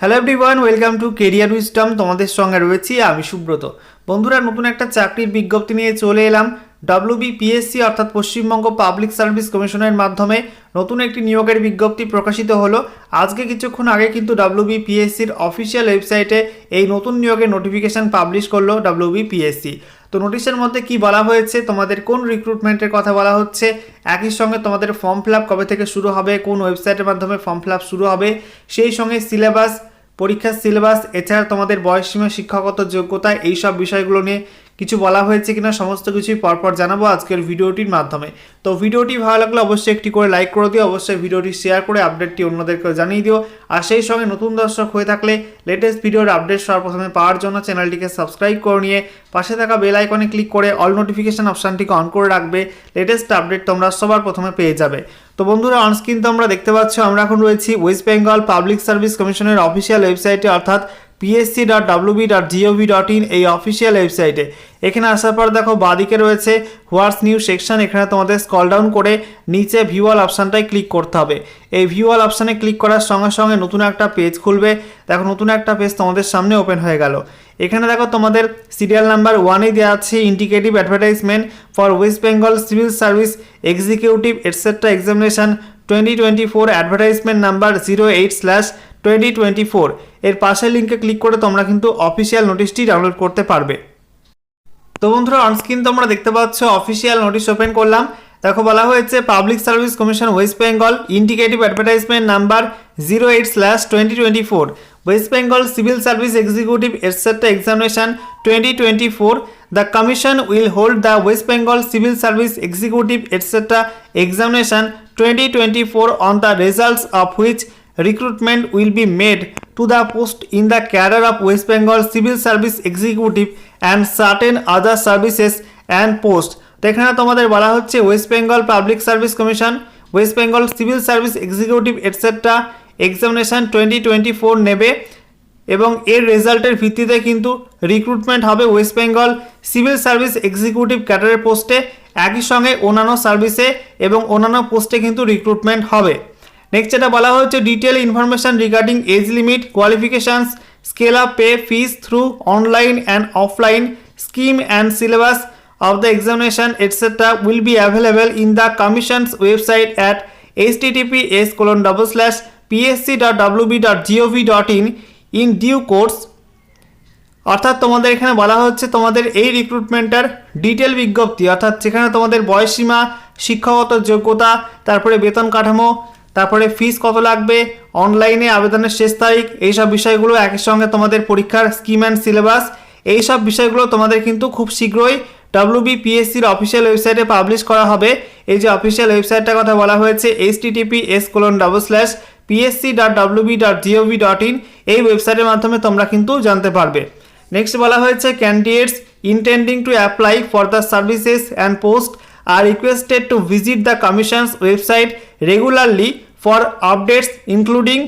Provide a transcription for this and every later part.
Hello everyone welcome to career wisdom তোমাদের সঙ্গে রয়েছি আমি সুব্রত। বন্ধুরা, নতুন একটা চাকরির বিজ্ঞপ্তি নিয়ে চলে এলাম। ডব্লিউবিপিএসসি অর্থাৎ পশ্চিমবঙ্গ পাবলিক সার্ভিস কমিশনের মাধ্যমে নতুন একটি নিয়োগের বিজ্ঞপ্তি প্রকাশিত হলো। আজকে কিছুক্ষণ আগে কিন্তু ডব্লিউবিপিএসসির অফিসিয়াল ওয়েবসাইটে এই নতুন নিয়োগের নোটিফিকেশন পাবলিশ করল ডব্লিউবিপিএসসি তো নোটিশের মধ্যে কি বলা হয়েছে, তোমাদের কোন রিক্রুটমেন্টের কথা বলা হচ্ছে, একই সঙ্গে তোমাদের ফর্ম ফিল কবে থেকে শুরু হবে, কোন ওয়েবসাইটের মাধ্যমে ফর্ম ফিল শুরু হবে, সেই সঙ্গে সিলেবাস পরীক্ষার সিলেবাস এছাড়া তোমাদের বয়সসীমা, শিক্ষাগত যোগ্যতা, এইসব বিষয়গুলো নিয়ে কিছু বলা হয়েছে কিনা, সমস্ত কিছুই পরপর জানাব আজকের ভিডিওটির মাধ্যমে। তো ভিডিওটি ভালো লাগলে অবশ্যই একটি করে লাইক করে দিও, অবশ্যই ভিডিওটি শেয়ার করে আপডেটটি অন্যদেরকে জানিয়ে দিও। আর সেই সঙ্গে নতুন দর্শক হয়ে থাকলে লেটেস্ট ভিডিওর আপডেট সর্বপ্রথমে পাওয়ার জন্য চ্যানেলটিকে সাবস্ক্রাইব করে নিয়ে পাশে থাকা বেল আইকনে ক্লিক করে অল নোটিফিকেশন অপশানটিকে অন করে রাখবে লেটেস্ট আপডেট তোমরা সবার প্রথমে পেয়ে যাবে। তো বন্ধুরা অনস্ক্রিন তো আমরা দেখতে পাচ্ছ, আমরা এখন রয়েছি ওয়েস্ট বেঙ্গল পাবলিক সার্ভিস কমিশনের অফিসিয়াল ওয়েবসাইটে অর্থাৎ PSC dot WB dot gov dot in এই অফিসিয়াল ওয়েবসাইটে এখানে আসার পর দেখো বাদিকে রয়েছে হোয়াটস নিউ সেকশন এখানে তোমাদের স্কল ডাউন করে নিচে ভিউয়াল অপশানটায় ক্লিক করতে হবে। এই ভিউয়াল অপশানে ক্লিক করার সঙ্গে সঙ্গে নতুন একটা পেজ খুলবে। দেখো নতুন একটা পেজ তোমাদের সামনে ওপেন হয়ে গেল। এখানে দেখো তোমাদের সিরিয়াল নাম্বার ওয়ানে দেওয়া আছে indicative advertisement for West Bengal civil service executive etcetera examination twenty twenty four advertisement number zero eight slash twenty twenty four এর পাশের লিঙ্কে ক্লিক করে তোমরা কিন্তু অফিসিয়াল নোটিশটি ডাউনলোড করতে পারবে। তো বন্ধুরা অনস্ক্রিন তোমরা দেখতে পাচ্ছ অফিসিয়াল নোটিশ ওপেন করলাম। দেখো, বলা হয়েছে public service commission West Bengal indicative advertisement number zero eight slash twenty twenty four West Bengal civil service executive etcetera examination twenty twenty four the commission will hold the West Bengal civil service executive etcetera examination twenty twenty four on the results of which recruitment will be made to the post in the cadre of West Bengal Civil Service Executive and certain other services and posts তো তোমাদের বলা হচ্ছে West Bengal public service commission West Bengal civil service executive etcetera examination twenty twenty four নেবে এবং এর রেজাল্টের ভিত্তিতে কিন্তু রিক্রুটমেন্ট হবে West Bengal civil service executive ক্যাডারের পোস্টে একই সঙ্গে অন্যান্য সার্ভিসে এবং অন্যান্য পোস্টে কিন্তু রিক্রুটমেন্ট হবে। নেক্সট যেটা বলা হচ্ছে detail information regarding age limit qualifications scale of pay fees through online and offline scheme and syllabus of the examination etcetera will be available in of the examination etc will be available in the commission's website at https colon double slash psc.wb.gov.in in due course. অর্থাৎ তোমাদের এখানে বলা হচ্ছে তোমাদের এই রিক্রুটমেন্টের detail বিজ্ঞপ্তি, অর্থাৎ যেখানে তোমাদের বয়সসীমা, শিক্ষাগত যোগ্যতা, তারপরে বেতন কাঠামো তারপরে ফিস কত লাগবে? অনলাইনে আবেদনের শেষ তারিখ, এইসব বিষয়গুলো একই সঙ্গে তোমাদের পরীক্ষার স্কিম অ্যান্ড সিলেবাস এইসব বিষয়গুলো তোমাদের কিন্তু খুব শীঘ্রই ডাব্লিউবিপিএসসির অফিসিয়াল ওয়েবসাইটে পাবলিশ করা হবে। এই যে অফিসিয়াল ওয়েবসাইটটার কথা বলা হয়েছে H TTP S colon double slash PSC dot WB dot gov dot in এই ওয়েবসাইটের মাধ্যমে তোমরা কিন্তু জানতে পারবে। নেক্সট বলা হয়েছে candidates intending to apply for the services and post are requested to visit the commission's website regularly for updates including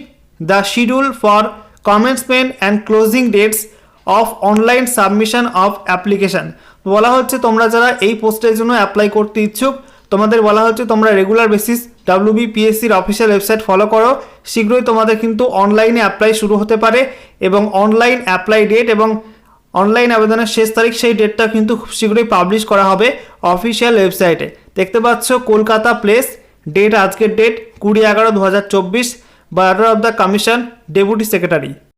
the schedule for commencement and closing dates of online submission of application বলা হচ্ছে তোমরা যারা এই পোস্টের জন্য apply করতে ইচ্ছুক, তোমাদের বলা হচ্ছে তোমরা রেগুলার বেসিস ডাব্লিউবিপিএসসির অফিসিয়াল ওয়েবসাইট ফলো করো। শীঘ্রই তোমাদের কিন্তু অনলাইনে অ্যাপ্লাই শুরু হতে পারে এবং অনলাইন অ্যাপ্লাই ডেট এবং অনলাইন আবেদনের শেষ তারিখ সেই ডেটটা কিন্তু খুব শীঘ্রই পাবলিশ করা হবে অফিসিয়াল ওয়েবসাইটে দেখতে পাচ্ছ কলকাতা প্লেস ডেট আজকের ডেট কুড়ি এগারো দু হাজার চব্বিশ বারো of the commission deputy secretary